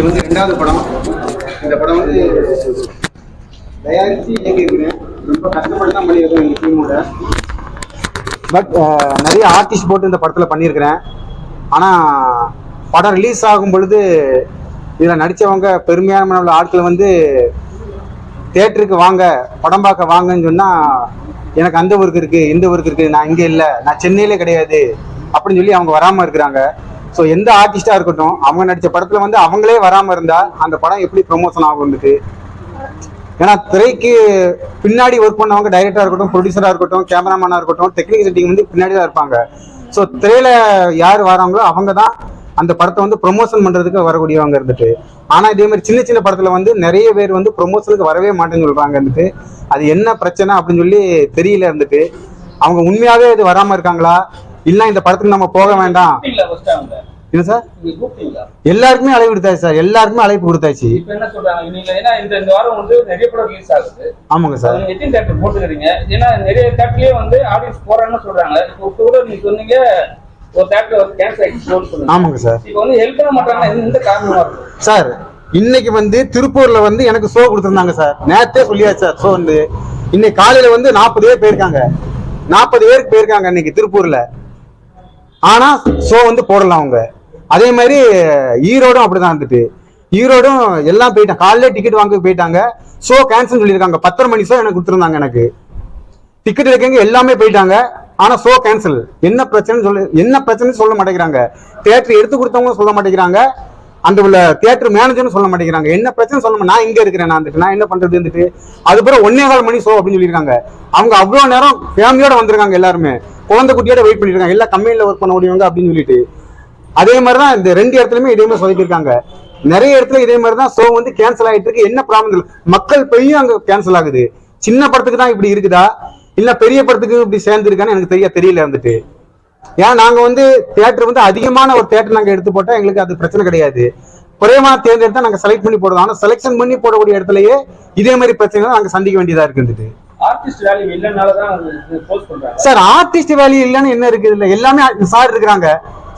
இது வந்து ரெண்டாவது படம். இந்த படம் வந்து தயாரித்து இயக்கியிருக்கிறேன். ரொம்ப கஷ்டப்பட்டு தான் பண்ணியிருக்கோம் எங்கள் டீமோட பட் நிறைய ஆர்டிஸ்ட் போட்டு இந்த படத்தில் பண்ணியிருக்கிறேன். ஆனால் படம் ரிலீஸ் ஆகும் பொழுது இதில் நடித்தவங்க பெருமையான உள்ள ஆட்கள் வந்து தேட்டருக்கு வாங்க படம் பார்க்க வாங்கன்னு சொன்னால் எனக்கு அந்த ஊருக்கு இருக்குது இந்த ஊருக்கு இருக்குது நான் இங்கே இல்லை நான் சென்னையிலே கிடையாது அப்படின்னு சொல்லி அவங்க வராமல் இருக்கிறாங்க. ஸோ எந்த ஆர்டிஸ்டா இருக்கட்டும் அவங்க நடித்த படத்தில் வந்து அவங்களே வராமல் இருந்தால் அந்த படம் எப்படி ப்ரொமோஷன் ஆகும் வந்துட்டு ஏன்னா திரைக்கு பின்னாடி ஒர்க் பண்ணவங்க டைரக்டரா இருக்கட்டும் ப்ரொடியூசரா இருக்கட்டும் கேமராமேனா இருக்கட்டும் டெக்னிக்கல் செட்டிங் வந்து பின்னாடி தான் இருப்பாங்க. ஸோ திரையில யார் வராங்களோ அவங்க தான் அந்த படத்தை வந்து ப்ரொமோஷன் பண்றதுக்கு வரக்கூடியவங்க இருந்துட்டு. ஆனா இதே மாதிரி சின்ன சின்ன படத்துல வந்து நிறைய பேர் வந்து ப்ரொமோஷனுக்கு வரவே மாட்டேன்னு சொல்றாங்க இருந்துட்டு. அது என்ன பிரச்சனை அப்படின்னு சொல்லி தெரியல இருந்துட்டு. அவங்க உண்மையாவே இது வராம இருக்காங்களா? இல்ல இந்த படத்துக்கு நம்ம போக வேண்டாம்? என்ன சார்? எல்லாருக்குமே அழைப்பு கொடுத்தாச்சு சார் எல்லாருக்குமே அழைப்பு கொடுத்தாச்சு இப்ப என்ன சொல்றாங்க? நீங்க ஏன்னா இந்த இந்த வாரம் வந்து நிறைய படம் release ஆகுது. ஆமாங்க சார் எத்தனை theatre போட்டுக்கிறீங்க? ஏன்னா நிறைய theatreலயே வந்து audience போறாங்கன்னு சொல்றாங்க. இப்ப இப்ப கூட நீங்க சொன்னீங்க, ஒரு theatre வந்து cancel ஆயிடுச்சு show-ன்னு சொன்னீங்க. ஆமாங்க சார் இப்ப வந்து help பண்ண மாட்டாங்கன்னா எந்த- எந்த காரணமா இருக்கும்? சார் இன்னைக்கு வந்து திருப்பூர்ல வந்து எனக்கு ஷோ கொடுத்துருந்தாங்க சார் நேத்தே சொல்லியாச்சு சார் ஷோ வந்து இன்னைக்கு காலையில வந்து நாற்பது பேர் போயிருக்காங்க நாற்பது பேருக்கு போயிருக்காங்க இன்னைக்கு திருப்பூர்ல ஆனா ஷோ வந்து போடலாம் அவங்க அதே மாதிரி ஈரோடும் அப்படிதான் இருந்துட்டு. ஈரோடும் எல்லாம் போயிட்டாங்க. காலையில டிக்கெட் வாங்க போயிட்டாங்க. ஷோ கேன்சல் சொல்லியிருக்காங்க. பத்தரை மணி ஷோ எனக்கு கொடுத்துருந்தாங்க எனக்கு. டிக்கெட் எடுக்கங்க எல்லாமே போயிட்டாங்க. ஆனா ஷோ கேன்சல் என்ன பிரச்சனைன்னு சொல்ல என்ன பிரச்சனைன்னு சொல்ல மாட்டேங்கிறாங்க. தியேட்டர் எடுத்து கொடுத்தவங்க சொல்ல மாட்டேங்கிறாங்க. அந்த உள்ள தியேட்டர் மேனேஜர்னு சொல்ல மாட்டேங்கிறாங்க. என்ன பிரச்சனை சொல்ல நான் இங்க இருக்கிறேன் நான் வந்துட்டு நான் என்ன பண்றது வந்துட்டு அதுக்கப்புறம் ஒன்னே கால் மணி ஷோ அப்படின்னு சொல்லியிருக்காங்க. அவங்க அவ்வளவு நேரம் ஃபேமிலியோட வந்திருக்காங்க எல்லாருமே. குழந்தை குட்டியோட வெயிட் பண்ணிருக்காங்க எல்லா கம்பெனில ஒர்க் பண்ண முடியுங்க அப்படின்னு சொல்லிட்டு. அதே மாதிரி தான் இந்த ரெண்டு இடத்துலயுமே இதே மாதிரி சொதப்பிருக்காங்க நிறைய இடத்துல இதே மாதிரி தான் ஷோ வந்து கேன்சல் ஆயிட்டு இருக்கு என்ன ப்ராப்ளம் மக்கள் பெய்யும் அங்க கேன்சல் ஆகுது. சின்ன படத்துக்கு தான் இப்படி இருக்குதா? இல்ல பெரிய படத்துக்கு இப்படி சேர்ந்துருக்கான்னு எனக்கு தெரிய தெரியல இருந்துட்டு ஏன் நாங்க வந்து தியேட்டர் வந்து அதிகமான ஒரு தியேட்டர் நாங்க எடுத்து போட்டா எங்களுக்கு அது பிரச்சனை கிடையாது. குறைவான தேர்ந்தெடுத்தா நாங்க செலக்ட் பண்ணி போடுவோம் ஆனா செலெக்ஷன் பண்ணி போடக்கூடிய இடத்துலயே இதே மாதிரி பிரச்சனை நாங்க சந்திக்க வேண்டியதா இருக்கு. சார் ஆர்டிஸ்ட் வேல்யூ இல்லைன்னு என்ன இருக்குது? இல்ல எல்லாமே சார் இருக்கிறாங்க.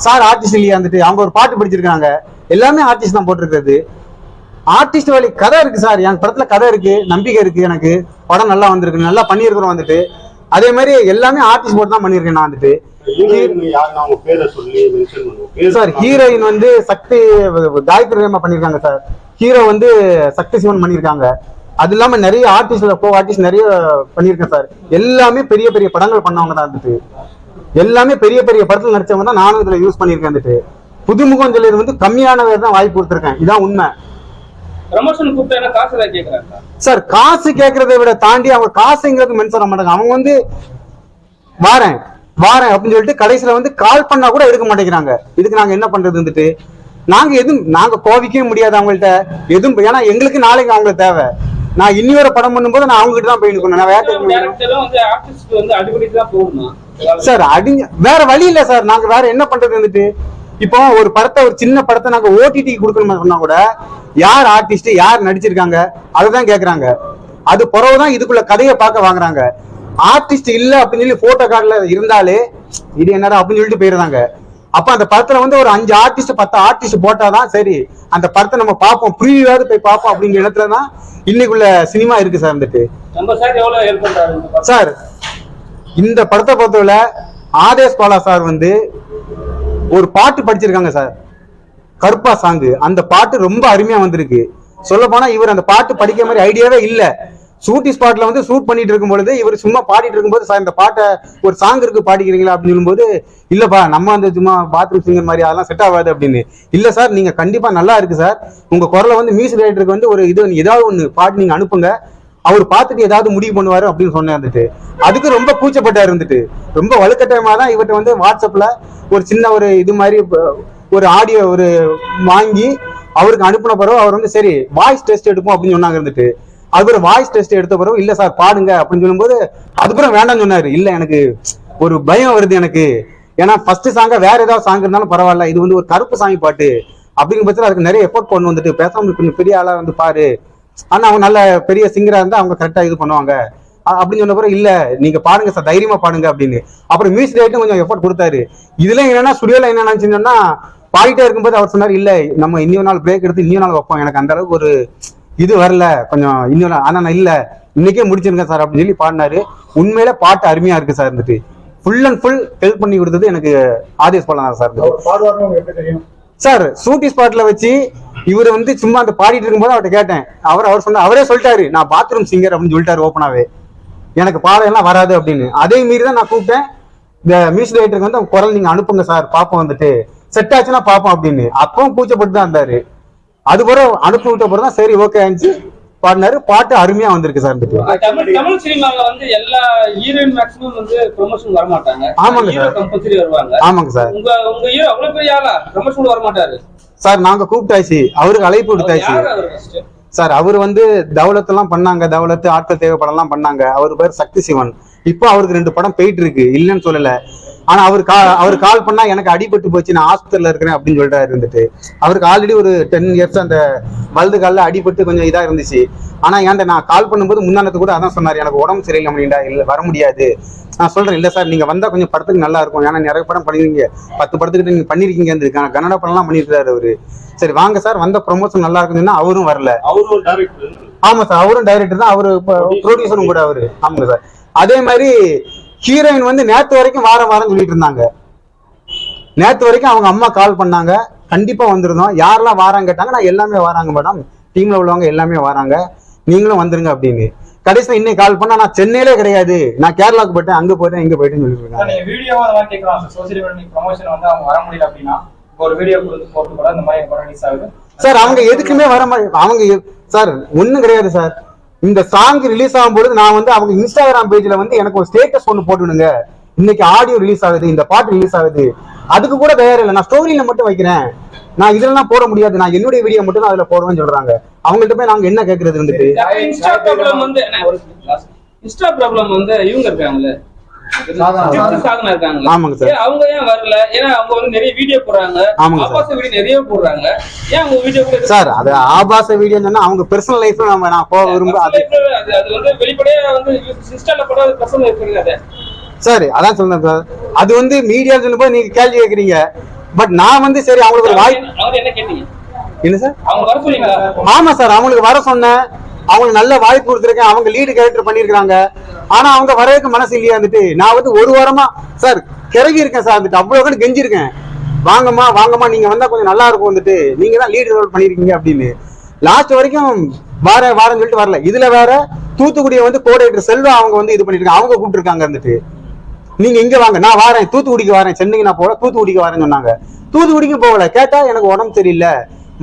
சார் ஆர்டிஸ்ட் இல்லையா வந்துட்டு அவங்க ஒரு பாட்டு படிச்சிருக்காங்க. எல்லாமே ஆர்டிஸ்ட் தான் போட்டிருக்கிறது. ஆர்டிஸ்ட் வேல்யூ கதை இருக்கு சார். என் படத்துல கதை இருக்கு நம்பிக்கை இருக்கு எனக்கு. படம் நல்லா வந்திருக்கு நல்லா பண்ணியிருக்கிறோம் வந்துட்டு. அதே மாதிரி எல்லாமே ஆர்டிஸ்ட் போட்டு தான் பண்ணியிருக்கேன் நான் வந்துட்டு. சார் ஹீரோயின் வந்து சக்தி காயத்ரி பண்ணியிருக்காங்க சார். ஹீரோ வந்து சக்தி சிவன் பண்ணியிருக்காங்க. அது இல்லாம நிறைய ஆர்டிஸ்ட் கோ ஆர்டிஸ்ட் நிறைய பண்ணியிருக்கேன் சார். எல்லாமே பெரிய பெரிய படங்கள் பண்ணவங்க தான் வந்துட்டு. எல்லாமே பெரிய பெரிய படத்துல நடிச்சவங்க தான் நானும் இதுல யூஸ் பண்ணியிருக்கேன் வந்துட்டு. புதுமுகம் சொல்லியது வந்து கம்மியான பேர் தான் வாய்ப்பு கொடுத்துருக்கேன். இதான் உண்மை? சார் காசு கேட்கறதை விட தாண்டி அவங்க காசுங்கிறது மென்ஷன் பண்ண மாட்டாங்க. அவங்க வந்து வாரேன் வாரேன் அப்படின்னு சொல்லிட்டு கடைசியில வந்து கால் பண்ணா கூட எடுக்க மாட்டேங்கிறாங்க. இதுக்கு நாங்க என்ன பண்றது வந்துட்டு? நாங்க எதுவும் நாங்க கோவிக்கவே முடியாது அவங்கள்ட்ட. எதுவும் ஏன்னா எங்களுக்கு நாளைக்கு அவங்க தேவை. நான் இனி ஒரு படம் பண்ணும்போது நான் அவங்க கிட்ட தான் போய் நிக்கணும். நான் வேற யார்கிட்ட போய் நிக்கணும்? Director ம் வந்து artist க்கு வந்து அடிபடிட்டு தான் போகணும். சார் அடிங்க வேற வழி இல்ல சார் நாங்க வேற என்ன பண்றது வந்துட்டு? இப்போ ஒரு படத்தை ஒரு சின்ன படத்தை நாங்க ஓடிடி கொடுக்கணும்னு சொன்னா கூட யார் ஆர்டிஸ்ட் யார் நடிச்சிருக்காங்க அதுதான் கேக்குறாங்க. அது பிறகுதான் இதுக்குள்ள கதையை பார்க்க வாங்குறாங்க. ஆர்டிஸ்ட் இல்ல அப்படின்னு சொல்லி போட்டோ கார்டுல இருந்தாலே இது என்னடா அப்படின்னு சொல்லிட்டு போயிருந்தாங்க அப்ப அந்த படத்துல வந்து ஒரு அஞ்சு ஆர்டிஸ்ட் பத்து ஆர்டிஸ்ட் போட்டாதான் சரி அந்த படத்தை நம்ம பார்ப்போம். ப்ரீவியாவது போய் பார்ப்போம் அப்படிங்கிற இடத்துல தான் இன்னைக்குள்ள சினிமா இருக்கு சார் வந்துட்டு? சார் இந்த படத்தை பொறுத்தவரை ஆதேஷ் பாலா சார் வந்து ஒரு பாட்டு படிச்சிருக்காங்க சார். கருப்பா சாங்கு அந்த பாட்டு ரொம்ப அருமையா வந்திருக்கு. சொல்ல போனா இவர் அந்த பாட்டு படிக்கிற மாதிரி ஐடியாவே இல்ல. ஷூட்டிங் ஸ்பாட்ல வந்து ஷூட் பண்ணிட்டு இருக்கும் பொழுது இவர் சும்மா பாடிட்டு இருக்கும்போது சார் இந்த பாட்டை ஒரு சாங் இருக்கு பாடிக்கிறீங்களா? அப்படின்னு சொல்லும்போது இல்லப்பா நம்ம அந்த சும்மா பாத்ரூம் சிங்கர் மாதிரி அதெல்லாம் செட் ஆகாது அப்படின்னு. இல்ல சார் நீங்க கண்டிப்பா நல்லா இருக்கு சார். உங்க குரலை வந்து மியூசிக் ரைட்டருக்கு வந்து ஒரு இது ஏதாவது ஒண்ணு பாட்டு நீங்க அனுப்புங்க. அவர் பார்த்துட்டு ஏதாவது முடிவு பண்ணுவாரு அப்படின்னு சொன்னேன் இருந்துட்டு அதுக்கு ரொம்ப கூச்சப்பட்டா இருந்துட்டு ரொம்ப வலுக்கட்டாயமா தான் இவர்கிட்ட வந்து வாட்ஸ்அப்ல ஒரு சின்ன ஒரு இது மாதிரி ஒரு ஆடியோ ஒரு வாங்கி அவருக்கு அனுப்பின பிறகு அவர் வந்து சரி வாய்ஸ் டெஸ்ட் எடுப்போம் அப்படின்னு சொன்னாங்க இருந்துட்டு அதுக்கப்புறம் வாய்ஸ் டெஸ்ட் எடுத்த பிறகு இல்ல சார் பாடுங்க அப்படின்னு சொல்லும்போது அதுக்கப்புறம் வேண்டாம்னு சொன்னாரு. இல்ல எனக்கு ஒரு பயம் வருது எனக்கு. ஏன்னா ஃபர்ஸ்ட் சாங்க வேற ஏதாவது சாங் இருந்தாலும் பரவாயில்ல. இது வந்து ஒரு கருப்பு சாமி பாட்டு. அப்படிங்கிற பட்சத்தில் அதுக்கு நிறைய எஃபோர்ட் பண்ணு வந்துட்டு பேசாம கொஞ்சம் பெரிய ஆளா வந்து பாரு. ஆனா அவங்க நல்ல பெரிய சிங்கரா இருந்தா அவங்க கரெக்டா இது பண்ணுவாங்க. அப்படின்னு சொன்ன பிறகு இல்ல நீங்க பாடுங்க சார் தைரியமா பாடுங்க அப்படின்னு. அப்புறம் மியூசிக் ரைட்டும் கொஞ்சம் எஃபோர்ட் கொடுத்தாரு. இதுல என்னன்னா சுடியோல என்ன சொன்னா பாடிட்டே இருக்கும்போது அவர் சொன்னார் இல்ல நம்ம இன்னொரு நாள் பிரேக் எடுத்து இன்னொரு நாள் வைப்போம். எனக்கு அந்த அளவுக்கு ஒரு இது வரல கொஞ்சம் இன்னொரு. ஆனா நான் இல்ல இன்னைக்கே முடிச்சிருங்க சார் அப்படின்னு சொல்லி பாடினாரு. உண்மையில பாட்டு அருமையா இருக்கு சார் இருந்துட்டு. ஃபுல் அண்ட் ஃபுல் ஹெல்ப் பண்ணி கொடுத்தது எனக்கு ஆதேஷ் தான் சார் சார் ஷூட்டி ஸ்பாட்ல வச்சு இவர் வந்து சும்மா அந்த பாடிட்டு இருக்கும்போது அவர்கிட்ட கேட்டேன். அவர் அவர் சொன்ன அவரே சொல்லிட்டாரு நான் பாத்ரூம் சிங்கர் அப்படின்னு சொல்லிட்டாரு ஓப்பனாவே எனக்கு பாடம் எல்லாம் வராது அப்படின்னு. அதே மீறி தான் நான் கூப்பிட்டேன். இந்த மியூசிக் டைரக்டருக்கு வந்து குரல் நீங்க அனுப்புங்க சார் பாப்போம் வந்துட்டு. செட் ஆச்சுன்னா பாப்போம் அப்படின்னு. அப்பவும் கூச்சப்பட்டு தான் இருந்தாரு. அது பிறகு அனுப்பி விட்ட பிறகு தான் சரி ஓகே ஆச்சு பாடினாரு. பாட்டு அருமையா வந்திருக்கு சார். தமிழ் தமிழ் சினிமால வந்து எல்லா ஹீரோயின் மேக்ஸிமம் வந்து ப்ரொமோஷன் வர மாட்டாங்க ஆமாங்க சார். கம்பல்சரி வருவாங்க. ஆமாங்க சார். உங்க உங்க ஹீரோ அவ்வளவு பெரிய ஆளா? ப்ரொமோஷன் வர மாட்டாரு சார் நாங்க கூப்பிட்டாச்சு. அவருக்கு அழைப்பு விடுத்தாச்சு சார் அவர் வந்து தௌலத் எல்லாம் பண்ணாங்க. தௌலத்து ஆட்கள் தேவை படம் எல்லாம் பண்ணாங்க. அவர் பேர் சக்தி சிவன். இப்போ அவருக்கு ரெண்டு படம் போயிட்டு இருக்கு. இல்லைன்னு சொல்லல. ஆனா அவர் கா அவர் கால் பண்ணா எனக்கு அடிபட்டு போச்சு நான் ஹாஸ்பிட்டல்ல இருக்கிறேன் அப்படின்னு சொல்றாரு இருந்துட்டு. அவருக்கு ஆல்ரெடி ஒரு டென் இயர்ஸ் அந்த வலது காலில் அடிபட்டு கொஞ்சம் இதா இருந்துச்சு. ஆனா ஏன்டா நான் கால் பண்ணும்போது முந்தானத்து கூட அதான் சொன்னார் எனக்கு உடம்பு சரியில்லை அப்படின்டா இல்ல வர முடியாது. நான் சொல்றேன் இல்ல சார் நீங்க வந்தா கொஞ்சம் படத்துக்கு நல்லா இருக்கும். ஏன்னா நிறைய படம் பண்ணிருக்கீங்க. பத்து படத்துக்கிட்ட நீங்க பண்ணிருக்கீங்க இருந்திருக்காங்க கன்னட படம்லாம் பண்ணிருக்காரு அவரு. சரி வாங்க சார் வந்த ப்ரொமோஷன் நல்லா இருக்குதுன்னா அவரும் வரல. அவரு ஒரு டைரக்டர் ஆமா சார் அவரும் டைரக்டர் தான் அவரு ப்ரொடியூசரும் கூட அவரு. ஆமாங்க சார். அதே மாதிரி ஹீரோயின் வந்து நேத்து வரைக்கும் வாரம் வாரம் சொல்லிட்டு இருந்தாங்க. நேத்து வரைக்கும் அவங்க அம்மா கால் பண்ணாங்க. கண்டிப்பா வந்திருந்தோம். யாரெல்லாம் வாராங்க கேட்டாங்க. நான் எல்லாமே வராங்க மேடம் டீம்ல உள்ளவங்க எல்லாமே வராங்க. நீங்களும் வந்துருங்க அப்படின்னு. கடைசியில் இன்னைக்கு கால் பண்ணா நான் சென்னையிலே கிடையாது. நான் கேரளாவுக்கு போயிட்டேன். அங்க போயிட்டேன். இங்க போயிட்டேன்னு சொல்லிட்டு இருக்காங்க நீங்க வீடியோவா அந்த மாதிரி கேட்கலாம் சார் சோசியல் மீடியா ப்ரொமோஷன் வந்து அவங்க வர முடியல அப்படின்னா ஒரு வீடியோ கொடுத்து போட்டு கூட இந்த மாதிரி சார் அவங்க எதுக்குமே வர மாதிரி அவங்க சார் ஒண்ணும் கிடையாது சார். இந்த சாங் ரிலீஸ் ஆகும்போது நான் வந்து அவங்க இன்ஸ்டாகிராம் பேஜ்ல வந்து எனக்கு ஒரு ஸ்டேட்டஸ் ஒன்று போட்டுவிடுங்க. இன்னைக்கு ஆடியோ ரிலீஸ் ஆகுது இந்த பாட்டு ரிலீஸ் ஆகுது. அதுக்கு கூட தயார் இல்லை. நான் ஸ்டோரியில மட்டும் வைக்கிறேன். நான் இதெல்லாம் போட முடியாது. நான் என்னுடைய வீடியோ மட்டும் தான் அதுல போடுவேன்னு சொல்றாங்க. அவங்கள்ட்ட போய் நாங்க என்ன கேட்கறது வந்துட்டு இன்ஸ்டா ப்ராப்ளம் வந்து இன்ஸ்டா ப்ராப்ளம் வந்து இவங்க இருக்காங்களே ஆமாங்க சார். அவங்க ஏன் வரல? ஏன்னா அவங்க வந்து நிறைய வீடியோ போடுறாங்க. ஆமாங்க சார். வீடியோ நிறைய போடுறாங்க. ஏன் அவங்க வீடியோ கூட சார் அது ஆபாச வீடியோ சொன்னா அவங்க பெர்சனல் லைஃப் நம்ம நான் போக விரும்ப அது வந்து வெளிப்படையா வந்து இன்ஸ்டால போடாத பர்சனல் அது சரி அதான் சொல்றேன் சார். அது வந்து மீடியா சொல்லும்போது நீங்க கேள்வி கேட்குறீங்க பட் நான் வந்து சரி அவங்களுக்கு ஒரு வாய்ப்பு அவர் என்ன கேட்டீங்க? என்ன சார்? அவங்க வர சொன்னீங்களா? ஆமா சார் அவங்களுக்கு வர சொன்னேன். அவங்களுக்கு நல்ல வாய்ப்பு கொடுத்துருக்கேன் அவங்க லீடு கேரக்டர் பண்ணியிருக்காங்க ஆனா அவங்க வரதுக்கு மனசு இல்லையா வந்துட்டு நான் வந்து ஒரு வாரமா சார் கிறங்கி இருக்கேன் சார் வந்துட்டு. அவ்வளவு கூட கெஞ்சிருக்கேன். வாங்கம்மா வாங்கம்மா நீங்க வந்தா கொஞ்சம் நல்லா இருக்கும் வந்துட்டு. நீங்க தான் லீடு ரோல் பண்ணிருக்கீங்க அப்படின்னு. லாஸ்ட் வரைக்கும் வார வாரம் சொல்லிட்டு வரல. இதுல வேற தூத்துக்குடியை வந்து கோடைட்டர் செல்வா அவங்க வந்து இது பண்ணிருக்காங்க அவங்க கூப்பிட்டுருக்காங்க வந்துட்டு. நீங்க இங்க வாங்க நான் வரேன். தூத்துக்குடிக்கு வரேன். சென்னைக்கு நான் போறேன் தூத்துக்குடிக்கு வரேன்னு சொன்னாங்க. தூத்துக்குடிக்கு போகல. கேட்டா எனக்கு உடம்பு சரியில்லை.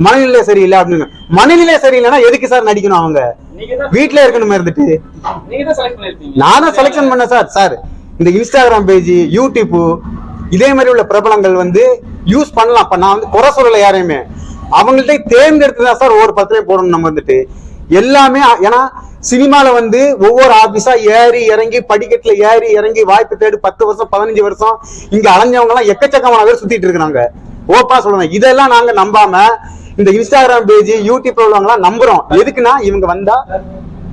மனநிலை சரியில்லை அப்படின்னு. மனநிலை சரியில்லைன்னா எதுக்கு சார் நடிக்கணும் அவங்க? வீட்ல இருக்கணுமே இருந்துட்டு. நானும் செலெக்ஷன் பண்ணேன் சார். சார் இந்த இன்ஸ்டாகிராம் பேஜ் யூடியூப் இதே மாதிரி உள்ள பிரபலங்கள் வந்து யூஸ் பண்ணலாம். அப்ப நான் வந்து குறை சொல்லல யாரையுமே. அவங்கள்ட்ட தேர்ந்தெடுத்து தான் சார் ஒவ்வொரு பத்திரையும் போடணும் நம்ம வந்துட்டு. எல்லாமே ஏன்னா சினிமால வந்து ஒவ்வொரு ஆபீஸா ஏறி இறங்கி படிக்கட்டுல ஏறி இறங்கி வாய்ப்பு தேடி பத்து வருஷம் பதினஞ்சு வருஷம் இங்க அலைஞ்சவங்க எல்லாம் எக்கச்சக்கமான பேர் சுத்திட்டு இருக்காங்க ஓப்பா சொல்லுவேன் இதெல்லாம் நாங்க நம்பாம இந்த இன்ஸ்டாகிராம் பேஜ் யூடியூப்ல உள்ளவங்க எல்லாம் நம்புறோம். எதுக்குன்னா இவங்க வந்தா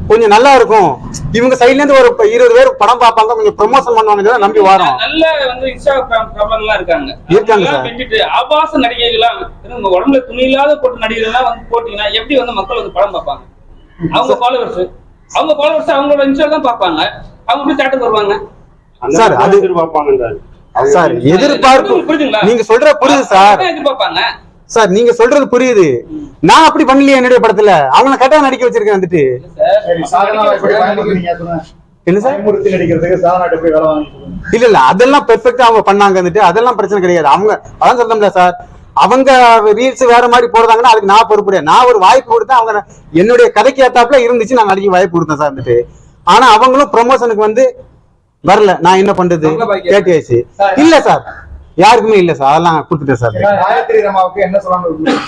கொஞ்சம் நல்லா இருக்கும். இவங்க சைட்ல இருந்து ஒரு இருபது பேர் படம் பார்ப்பாங்க கொஞ்சம் ப்ரொமோஷன் பண்ணுவாங்க நம்பி வரோம். நல்ல வந்து இன்ஸ்டாகிராம் ப்ராப்ளம் எல்லாம் இருக்காங்க இருக்காங்க ஆபாச நடிகைகள்லாம் உங்க உடம்புல துணி இல்லாத போட்டு நடிகர்கள்லாம் வந்து போட்டீங்கன்னா எப்படி வந்து மக்கள் வந்து படம் பார்ப்பாங்க? அவங்க ஃபாலோவர்ஸ் அவங்க ஃபாலோவர்ஸ் அவங்களோட இன்ஸ்டா தான் பார்ப்பாங்க. அவங்க எப்படி தேட்டருக்கு வருவாங்க அந்த சார், அது- எதிர்பார்ப்பாங்கன்றாரு. சார் எதிர்பார்ப்பு. புரியுதுங்களா? நீங்க சொல்ற புரியுது சார். எதிர்பார்ப்பாங்க. சார் நீங்க சொல்றது புரியுது. நான் அப்படி பண்ணலையே என்னுடைய படத்துல. அவங்கள கரெக்டா நடிக்க வச்சிருக்கேன் வந்துட்டு. என்ன சார்? இல்ல இல்ல அதெல்லாம் பெர்ஃபெக்ட்டா அவங்க பண்ணாங்க வந்துட்டு. அதெல்லாம் பிரச்சனை கிடையாது. அவங்க அதான் சொல்றோம்ல சார். அவங்க ரீல்ஸ் வேற மாதிரி போடுறாங்கன்னா அதுக்கு நான் பொறுப்பு. நான் ஒரு வாய்ப்பு கொடுத்தேன். அவங்க என்னுடைய கதைக்கு ஏத்தாப்புல இருந்துச்சு. நான் நடிக்க வாய்ப்பு கொடுத்தேன் சார் வந்துட்டு. ஆனா அவங்களும் ப்ரொமோஷனுக்கு வந்து வரல. நான் என்ன பண்றது? கேட்டியாச்சு. இல்ல சார். யாருக்குமே இல்ல சார். அதெல்லாம் கொடுத்துட்டேன் சார். காயத்ரி என்ன சொல்லணும்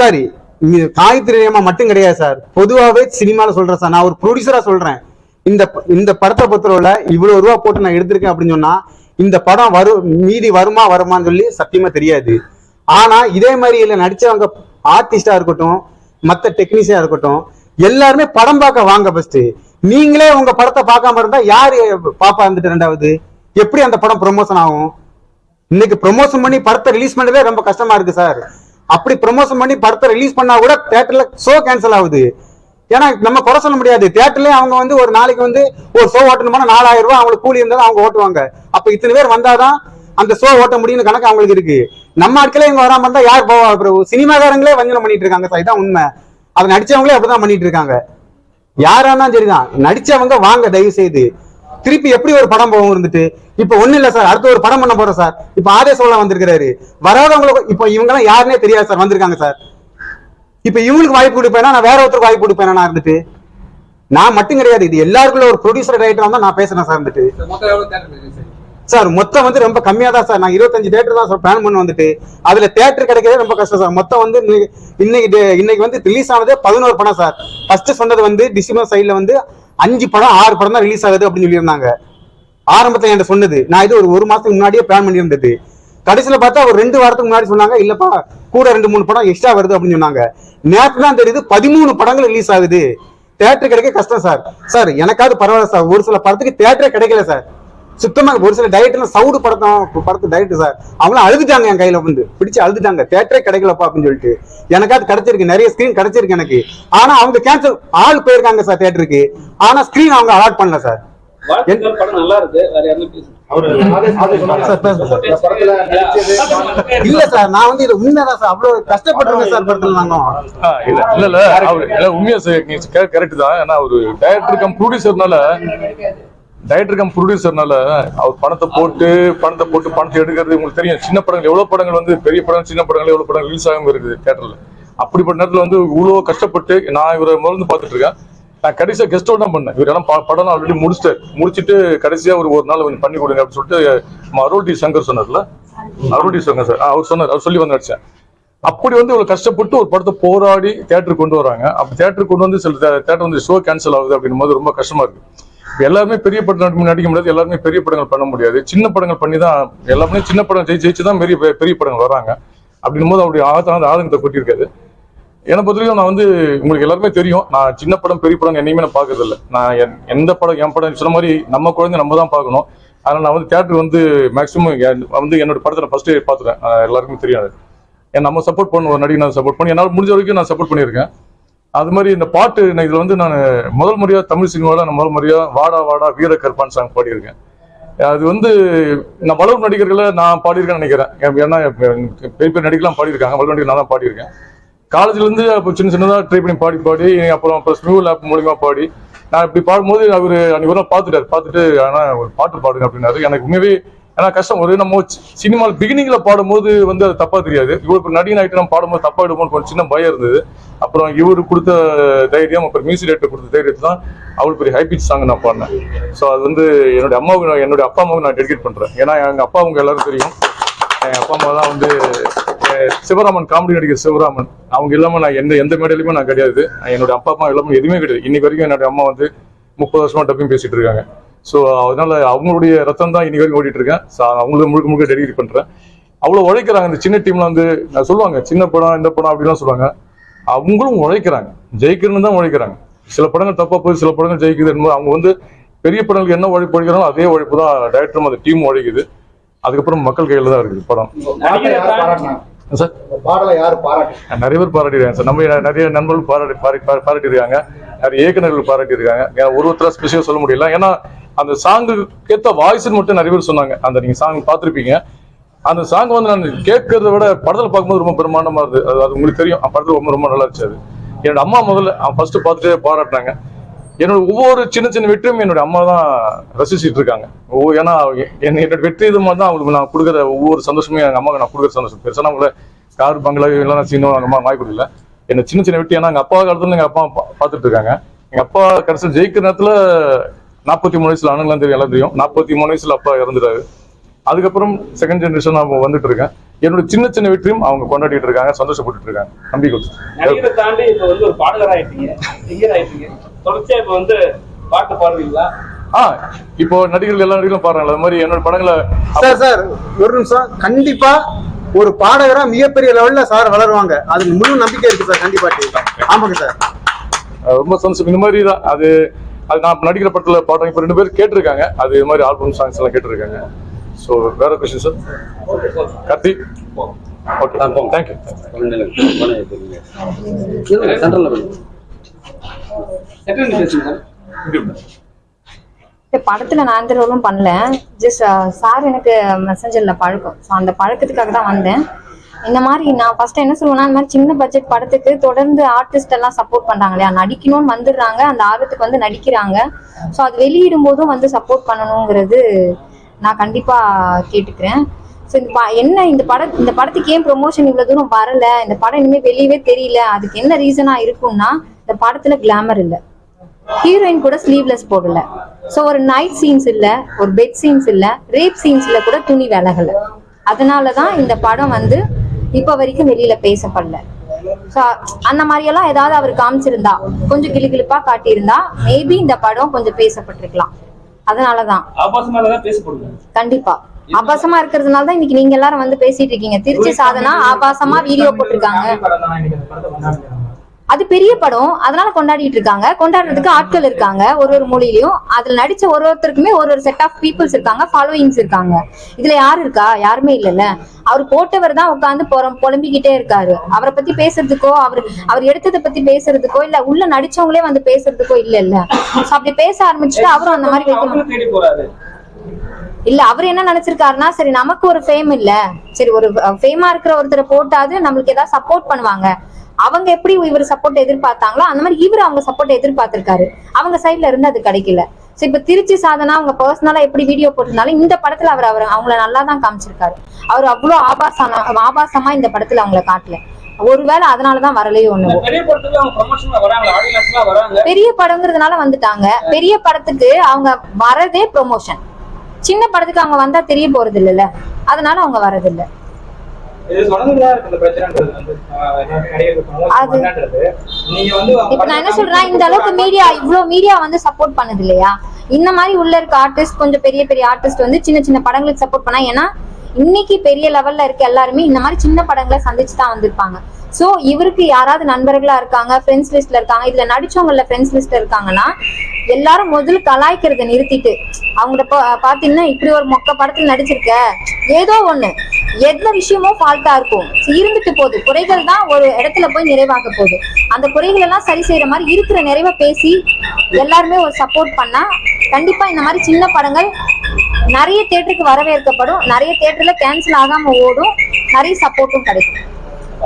சரி இது காயத்ரி நியமா மட்டும் கிடையாது சார். பொதுவாவே சினிமால சொல்றேன் சார். நான் ஒரு ப்ரொடியூசரா சொல்றேன். இந்த இந்த படத்தை பொறுத்தவரையில இவ்வளவு ரூபா போட்டு நான் எடுத்திருக்கேன் அப்படின்னு சொன்னா இந்த படம் வரும் மீதி வருமா வருமான்னு சொல்லி சத்தியமா தெரியாது. ஆனா இதே மாதிரி இல்ல நடிச்சவங்க ஆர்டிஸ்டா இருக்கட்டும் மத்த டெக்னீஷியனா இருக்கட்டும் எல்லாருமே படம் பார்க்க வாங்க ஃபர்ஸ்ட் நீங்களே உங்க படத்தை பார்க்காம இருந்தா யாரு பாப்பா இருந்துட்டு ரெண்டாவது? எப்படி அந்த படம் ப்ரொமோஷன் ஆகும்? இன்னைக்கு ப்ரொமோஷன் பண்ணி படத்தை ரிலீஸ் பண்ணவே ரொம்ப கஷ்டமா இருக்கு சார். அப்படி ப்ரொமோஷன் பண்ணி படத்தை ரிலீஸ் பண்ணா கூட தேட்டர்ல ஷோ கேன்சல் ஆகுது. ஏன்னா நம்ம குறை சொல்ல முடியாது. தேட்டர்லயே அவங்க வந்து ஒரு நாளைக்கு வந்து ஒரு ஷோ ஓட்டணும்னா நாலாயிரம் ரூபாய் அவங்களுக்கு கூலி இருந்தாலும் அவங்க ஓட்டுவாங்க. அப்ப இத்தனை பேர் வந்தாதான் அந்த ஷோ ஓட்ட முடியும்னு கணக்கு அவங்களுக்கு இருக்கு. நம்ம ஆட்களே இங்க வராம இருந்தா யார் போவா? பிரபு சினிமாக்காரங்களே வஞ்சனம் பண்ணிட்டு இருக்காங்க சார். இதான் உண்மை. அதை நடிச்சவங்களே அப்படிதான் பண்ணிட்டு இருக்காங்க. யாரா இருந்தாலும் சரிதான். நடிச்சவங்க வாங்க தயவு செய்து திருப்பி எப்படி ஒரு படம் போகும் இருந்துட்டு? இப்ப ஒண்ணு இல்ல சார். அடுத்து ஒரு படம் பண்ண போறோம் சார். இப்ப ஆதே சோழ வந்திருக்காரு வராதவங்களுக்கு இப்ப இவங்க எல்லாம் யாருன்னே தெரியாது சார். வந்திருக்காங்க சார். இப்ப இவங்களுக்கு வாய்ப்பு கொடுப்பேனா? நான் வேற ஒருத்தருக்கு வாய்ப்பு கொடுப்பேனா நான் இருந்துட்டு? நான் மட்டும் கிடையாது. இது எல்லாருக்குள்ள ஒரு ப்ரொடியூசர் ரைட்டர் தான் நான் பேசுறேன் சார் வந்துட்டு சார் மொத்தம் வந்து ரொம்ப கம்மியா தான் சார். நான் இருபத்தஞ்சு தேட்டர் தான் சார் பிளான் பண்ணி வந்துட்டு. அதுல தேட்டர் கிடைக்கிறதே ரொம்ப கஷ்டம் சார். மொத்தம் வந்து இன்னைக்கு- இன்னைக்கு வந்து ரிலீஸ் ஆனதே பதினோரு படம் சார். ஃபர்ஸ்ட் சொன்னது வந்து டிசம்பர் சைடுல வந்து அஞ்சு படம் ஆறு படம் தான் ரிலீஸ் ஆகுது அப்படின்னு சொல்லியிருந்தாங்க. ஆரம்பத்தில் என்கிட்ட சொன்னது நான் இது ஒரு ஒரு மாசத்துக்கு முன்னாடியே பிளான் பண்ணியிருந்தது. கடைசியில பார்த்தா ஒரு ரெண்டு வாரத்துக்கு முன்னாடி சொன்னாங்க இல்லப்பா கூட ரெண்டு மூணு படம் எக்ஸ்ட்ரா வருது அப்படின்னு சொன்னாங்க. நேற்று தான் தெரியுது பதிமூணு படங்கள் ரிலீஸ் ஆகுது. தேட்டர் கிடைக்க கஷ்டம் சார் சார் எனக்காவது பரவாயில்ல சார் ஒரு சில படத்துக்கு தேட்டரே கிடைக்கல சார் சுத்தமா ஒரு சில டயட்ல சவுடு படத்தம் படத்து டயட் சார் அவங்களும் அழுதுட்டாங்க என் கையில வந்து. பிடிச்சு அழுதுட்டாங்க. தேட்டரே கிடைக்கலப்பா அப்படின்னு சொல்லிட்டு. எனக்காவது கிடைச்சிருக்கு. நிறைய ஸ்கிரீன் கிடைச்சிருக்கு எனக்கு. ஆனா அவங்க கேன்சல் ஆள் போயிருக்காங்க சார் தேட்டருக்கு ஆனா ஸ்கிரீன் அவங்க அலாட் பண்ணல சார் இல்ல சார் நான் வந்து இது உண்மைதான் சார் அவ்வளவு கஷ்டப்பட்டிருக்கேன் சார் படத்துல நாங்க. இல்ல இல்ல இல்ல அவரு இல்ல உண்மையா கரெக்ட் தான். ஏன்னா ஒரு டைரக்டர் கம் ப்ரொடியூசர்னால டைரக்டர் கம் ப்ரொடியூசர்னால அவர் பணத்தை போட்டு பணத்தை போட்டு பணத்தை எடுக்கிறது உங்களுக்கு தெரியும். சின்ன படங்கள் எவ்வளவு படங்கள் வந்து பெரிய படம் சின்ன படங்கள் எவ்வளவு படங்கள் ரிலீஸ் ஆகாம இருக்குது தியேட்டர்ல அப்படிப்பட்ட நேரத்துல வந்து இவ்வளவு கஷ்டப்பட்டு நான் இவரை முதல்ந்து பார்த்துட்டு இருக்கேன். நான் கடைசியா கெஸ்டோட தான் பண்ணேன். இவர் எல்லாம் ப- படம் ஆல்ரெடி முடிச்சிட்டு முடிச்சிட்டு கடைசியா ஒரு ஒரு நாள் கொஞ்சம் பண்ணி கொடுங்க அப்படின்னு சொல்லிட்டு அருள் டி சங்கர் சொன்னார்ல? அருள் டி சங்கர் சார் அவர் சொன்னார். அவர் சொல்லி வந்து நடிச்சேன் அப்படி வந்து இவ்வளவு கஷ்டப்பட்டு ஒரு படத்தை போராடி தேட்டருக்கு கொண்டு வராங்க. அப்போ தியேட்டருக்கு கொண்டு வந்து சில தேட்டர் வந்து ஷோ கேன்சல் ஆகுது அப்படின்னும் போது ரொம்ப கஷ்டமா இருக்கு. எல்லாருமே பெரிய படம் நடிக்க- முடியாது எல்லாருமே பெரிய படங்கள் பண்ண முடியாது. சின்ன படங்கள் பண்ணி தான் எல்லாமே சின்ன படம் ஜெயிச்சு ஜெயிச்சு தான் பெரிய பெரிய படங்கள் வராங்க. அப்படின்னும் போது அவருடைய ஆதங்க ஆதங்கத்தை கொட்டியிருக்காது என்னை பொறுத்த வரைக்கும் நான் வந்து உங்களுக்கு எல்லாருமே தெரியும் நான் சின்ன படம் பெரிய படம் என்னையுமே நான் பார்க்கறதில்ல. நான் என்- எந்த படம் என் படம் சொன்ன மாதிரி நம்ம குழந்தை நம்ம தான் பார்க்கணும். அதனால் நான் வந்து தேட்டர் வந்து மேக்ஸிமம் வந்து என்னோட படத்தை நான் ஃபர்ஸ்ட் பார்த்துட்டேன். எல்லாருக்குமே தெரியாது. ஏன் நம்ம சப்போர்ட் பண்ணுவோம் நடிகை நான் சப்போர்ட் பண்ணி என்னால் முடிஞ்ச வரைக்கும் நான் சப்போர்ட் பண்ணியிருக்கேன். அது மாதிரி இந்த பாட்டு இதில் வந்து நான் முதல் முறையாக தமிழ் சினிமாவில் நான் முதல் முறையாக வாடா வாடா வீர கற்பான் சாங் பாடியிருக்கேன். அது வந்து நான் வளர் நடிகர்களை நான் பாடியிருக்கேன்னு நினைக்கிறேன். ஏன்னா பெரிய பெரிய நடிகர்லாம் பாடியிருக்காங்க. வளர் நடிகர் நான் தான் பாடியிருக்கேன். காலேஜ்லேருந்து அப்போ சின்ன சின்னதாக ட்ரை பண்ணி பாடி பாடி அப்புறம் அப்புறம் ஸ்மியூல் ஆப் மூலியமாக பாடி நான் இப்படி பாடும்போது அவர் அன்னைக்கு ஒரு நாள் பார்த்துட்டு ஆனால் ஒரு பாட்டு பாடுங்க அப்படின்னாரு. எனக்கு உண்மையாவே ஏன்னா கஷ்டம். ஒரு நம்ம சினிமாவில் பிகினிங்ல பாடும்போது வந்து அது தப்பா தெரியாது. இவருக்கு நடிகன் ஆகிட்டு நம்ம பாடும்போது தப்பா எடுப்போம்னு கொஞ்சம் சின்ன பயம் இருந்தது. அப்புறம் இவர் கொடுத்த தைரியம் அப்புறம் மியூசிக் டேரக்டர் கொடுத்த தைரியத்தை தான் அவ்வளோ பெரிய ஹை பிச் சாங் நான் பாடினேன். ஸோ அது வந்து என்னுடைய அம்மாவுக்கு நான் என்னுடைய அப்பா அம்மாவுக்கு நான் டெடிகேட் பண்ணுறேன் ஏன்னா எங்கள் அப்பா அவங்க எல்லாரும் தெரியும். என் அப்பா அம்மா தான் வந்து சிவராமன் காமெடி நடிகர் சிவராமன். அவங்க இல்லாமல் நான் எந்த எந்த மேடையிலுமே நான் கிடையாது. என்னோட அப்பா அம்மா எல்லாமே எதுவுமே கிடையாது. இன்னைக்கு வரைக்கும் என்னோட அம்மா வந்து முப்பது வருஷமா டப்பிங் பேசிட்டு இருக்காங்க. ஸோ அதனால அவங்களுடைய ரத்தம் தான் இன்னைக்கு வரைக்கும் ஓடிட்டு இருக்கேன் அவங்களுக்கு முழுக்க முழுக்க டெடிகேட் பண்றேன். அவ்வளவு உழைக்கிறாங்க. இந்த சின்ன டீம்ல வந்து நான் சொல்லுவாங்க சின்ன படம் இந்த படம் அப்படிலாம் சொல்லுவாங்க. அவங்களும் உழைக்கிறாங்க. ஜெயிக்கணும்னு தான் உழைக்கிறாங்க. சில படங்கள் தப்பா போய் சில படங்கள் ஜெயிக்குது என்பது அவங்க வந்து பெரிய படங்களுக்கு என்ன உழைப்பு உழைக்கிறாங்களோ அதே உழைப்பு தான் டேரக்டரும் அந்த டீம் உழைக்குது. அதுக்கப்புறம் மக்கள் கையில தான் இருக்குது படம்? சார்? பாடலை யாரு பாராட்டு நிறைய பேர் பாராட்டிருக்காங்க சார். நம்ம நிறைய நண்பர்கள் பாராட்டி பாராட்டி- பாரா- பாராட்டியிருக்காங்க. நிறைய இயக்குநர்கள் பாராட்டியிருக்காங்க. ஒரு ஒருத்தரா ஸ்பெஷலாக சொல்ல முடியல. ஏன்னா அந்த சாங்குக்கு ஏற்ற வாய்ஸ்ன்னு மட்டும் நிறைய பேர் சொன்னாங்க. அந்த நீங்க சாங் பார்த்துருப்பீங்க. அந்த சாங் வந்து நான் கேட்கறத விட படத்துல பார்க்கும்போது ரொம்ப பிரம்மாண்டமா இருந்தது. அது அது உங்களுக்கு தெரியும். அந்த படத்துல ரொம்ப ரொம்ப நல்லா இருந்துச்சு அது. என்னோட அம்மா முதல்ல ஃபர்ஸ்ட் பார்த்துட்டே பாராட்டினாங்க. என்னோட ஒவ்வொரு சின்ன சின்ன வெற்றியும் என்னோட அம்மா தான் ரசிச்சுட்டு இருக்காங்க. ஏன்னா என்னோட வெற்றி இது மாதிரி தான் அவங்களுக்கு நான் கொடுக்குற ஒவ்வொரு சந்தோஷமும் எங்க அம்மாவுக்கு நான் கொடுக்குற சந்தோஷம். பெருசாக அவங்கள கார் பங்களா எல்லாம் சின்ன எங்க அம்மா வாங்கி கொடுக்கல. என்ன சின்ன சின்ன வெற்றி ஏன்னா எங்க அப்பா காலத்துல எங்க அப்பா பார்த்துட்டு இருக்காங்க. எங்க அப்பா கடைசியில் ஜெயிக்கிற நேரத்துல நாற்பத்தி மூணு வயசுல அண்ணங்களாம் தெரியும் எல்லாம் தெரியும். நாற்பத்தி மூணு வயசுல அப்பா இறந்துட்டாரு. அதுக்கப்புறம் செகண்ட் ஜெனரேஷன் அவங்க வந்துட்டு இருக்கேன். என்னோட சின்ன சின்ன வெற்றியும் அவங்க கொண்டாடிட்டு இருக்காங்க சந்தோஷப்பட்டுட்டு இருக்காங்க. நம்பிக்கை நடிகரை தாண்டி இப்ப வந்து ஒரு பாடகர் ஆயிட்டீங்க. சிங்கர் ஆயிட்டீங்க. தொடர்ச்சியா இப்ப வந்து பாட்டு பாடுவீங்களா ஆ இப்போ நடிகர்கள் எல்லா நடிகர்களும் பாருங்களா அது மாதிரி என்னோட படங்களை சார் சார் ஒரு நிமிஷம். கண்டிப்பா ஒரு பாடகரா மிகப்பெரிய லெவல்ல சார் வளருவாங்க. அதுக்கு முழு நம்பிக்கை இருக்கு சார் கண்டிப்பா. ஆமாங்க சார். ரொம்ப சந்தோஷம். இந்த மாதிரி தான். அது அது நான் நடிக்கிற படத்தில் பாடுறேன் இப்போ ரெண்டு பேர் கேட்டிருக்காங்க. அது இது மாதிரி ஆல்பம் சாங்ஸ் எல்லாம் கேட்டிருக்காங்க. ஸோ வேற question sir Kaththi okay thank you படத்துல நான் எந்த ரோலும் பண்ணல. ஜஸ்ட் சார் uh, எனக்கு மெசஞ்சர்ல பழக்கம். ஸோ அந்த பழக்கத்துக்காக தான் வந்தேன். இந்த மாதிரி நான் ஃபர்ஸ்ட் என்ன சொல்லுவேன்னா இந்த மாதிரி சின்ன பட்ஜெட் படத்துக்கு தொடர்ந்து ஆர்டிஸ்ட் எல்லாம் சப்போர்ட் பண்றாங்க இல்லையா? நடிக்கணும்னு வந்துடுறாங்க. அந்த ஆர்வத்துக்கு வந்து நடிக்கிறாங்க. ஸோ அது வெளியிடும் போதும் வந்து சப்போர்ட் பண்ணணுங்கிறது நான் கண்டிப்பா கேட்டுக்கிறேன். ஸோ இந்த ப- என்ன இந்த படம் இந்த படத்துக்கு ஏன் ப்ரொமோஷன் இவ்வளவு தூரம் வரல? இந்த படம் இனிமேல் வெளியவே தெரியல. அதுக்கு என்ன ரீசனா இருக்கும்னா இந்த படத்துல கிளாமர் இல்லை. ஹீரோயின் கூட ஸ்லீவ்லெஸ் போடல. ஸோ ஒரு நைட் சீன்ஸ் இல்ல ஒரு பெட் சீன்ஸ் இல்ல ரேப் சீன்ஸ்ல கூட துணி விலகல. அதனாலதான் இந்த படம் வந்து இப்ப வரைக்கும் வெளியில பேசப்படல. அந்த மாதிரி எல்லாம் ஏதாவது அவர் காமிச்சிருந்தா கொஞ்சம் கிளுகிளுப்பா காட்டியிருந்தா மேபி இந்த படம் கொஞ்சம் பேசப்பட்டிருக்கலாம். அதனாலதான். கண்டிப்பா. ஆபாசமா இருக்கிறதுனால தான் இன்னைக்கு நீங்க எல்லாரும் வந்து பேசிட்டு இருக்கீங்க. திருச்சி சாதனா ஆபாசமா வீடியோ போட்டிருக்காங்க. அது பெரிய படம். அதனால கொண்டாடிட்டு இருக்காங்க. கொண்டாடுறதுக்கு ஆட்கள் இருக்காங்க. ஒரு ஒரு மொழியிலயும். அதுல நடிச்ச ஒரு ஒருத்தருக்குமே ஒரு ஒரு செட் ஆஃப் பீப்புள்ஸ் இருக்காங்க. ஃபாலோயிங்ஸ் இருக்காங்க. இதுல யாரு இருக்கா? யாருமே இல்லைல்ல. அவர் போட்டவர் தான் உட்காந்து புலம்பிக்கிட்டே இருக்காரு. அவரை பத்தி பேசுறதுக்கோ அவர் அவர் எடுத்ததை பத்தி பேசுறதுக்கோ இல்ல உள்ள நடிச்சவங்களே வந்து பேசுறதுக்கோ இல்ல இல்ல அப்படி பேச ஆரம்பிச்சுட்டு அவரும் அந்த மாதிரி இல்ல அவர் என்ன நினைச்சிருக்காருன்னா சரி நமக்கு ஒரு ஃபேம் இல்ல. சரி ஒரு ஃபேமா இருக்கிற ஒருத்தரை போட்டாது நம்மளுக்கு ஏதாவது சப்போர்ட் பண்ணுவாங்க. அவங்க எப்படி இவர் சப்போர்ட் எதிர்பார்த்தாங்களோ அந்த மாதிரி இவர் அவங்க சப்போர்ட் எதிர்பார்த்திருக்காரு. அவங்க சைட்ல இருந்து அது கிடைக்கல. சோ இப்ப திருச்சி சாதனா அவங்க பர்சனலா எப்படி வீடியோ போட்டிருந்தாலும் இந்த படத்துல அவர் அவர் அவங்கள நல்லா தான் காமிச்சிருக்காரு. அவர் அவ்வளவு ஆபாசமா ஆபாசமா இந்த படத்துல அவங்கள காட்டல. ஒருவேளை அதனாலதான் வரலையோ ஒண்ணு பெரிய படங்கிறதுனால வந்துட்டாங்க. பெரிய படத்துக்கு அவங்க வரதே ப்ரொமோஷன் சின்ன படத்துக்கு அவங்க வந்தா தெரிய போறது இல்லைல்ல அதனால அவங்க வரதில்ல. இப்ப நான் என்ன சொல்றேன் இந்த அளவுக்கு மீடியா இவ்வளவு மீடியா வந்து சப்போர்ட் பண்ணுது இல்லையா? இந்த மாதிரி உள்ள இருக்க ஆர்டிஸ்ட் கொஞ்சம் பெரிய பெரிய ஆர்டிஸ்ட் வந்து சின்ன சின்ன படங்களுக்கு சப்போர்ட் பண்ணா ஏன்னா இன்னைக்கு பெரிய லெவல்ல இருக்க எல்லாருமே இந்த மாதிரி சின்ன படங்களை சந்திச்சு தான் வந்திருப்பாங்க. சோ இவருக்கு யாராவது நண்பர்களா இருக்காங்க ஃப்ரெண்ட்ஸ் லிஸ்ட்ல இருக்காங்க இதுல நடிச்சவங்கள ஃப்ரெண்ட்ஸ் லிஸ்ட்ல இருக்காங்கன்னா எல்லாரும் முதல்ல கலாய்க்கிறத நிறுத்திட்டு அவங்கள பா- பாத்தீங்கன்னா இப்படி ஒரு மொக்க படத்துல நடிச்சிருக்க. ஏதோ ஒண்ணு. எந்த விஷயமும் ஃபால்ட்டா இருக்கும். இருந்துட்டு போகுது. குறைகள் தான் ஒரு இடத்துல போய் நிறைவாக போகுது. அந்த குறைகள் எல்லாம் சரி செய்யற மாதிரி இருக்கிற நிறைவை பேசி எல்லாருமே ஒரு சப்போர்ட் பண்ணா கண்டிப்பா இந்த மாதிரி சின்ன படங்கள் நிறைய தேட்டருக்கு வரவேற்கப்படும். நிறைய தேட்டர்ல கேன்சல் ஆகாம ஓடும். நிறைய சப்போர்ட்டும் கிடைக்கும்.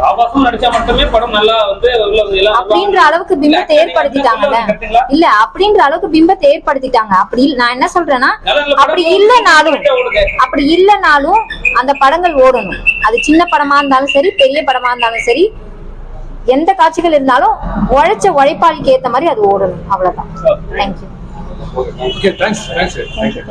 ஆபாசம் நடிச்சா மட்டுமே படம் நல்லா வந்து அப்படின்ற அளவுக்கு பிம்பத்தை ஏற்படுத்திட்டாங்கல்ல? இல்ல அப்படின்ற அளவுக்கு பிம்பத்தை ஏற்படுத்திட்டாங்க. அப்படி நான் என்ன சொல்றேன்னா அப்படி இல்லைனாலும். அப்படி இல்லைனாலும் அந்த படங்கள் ஓடணும். அது சின்ன படமா இருந்தாலும் சரி பெரிய படமா இருந்தாலும் சரி எந்த காட்சிகள் இருந்தாலும் உழைச்ச உழைப்பாளிக்கு ஏத்த மாதிரி அது ஓடணும். அவ்வளவுதான். Thank you okay thanks thanks thank you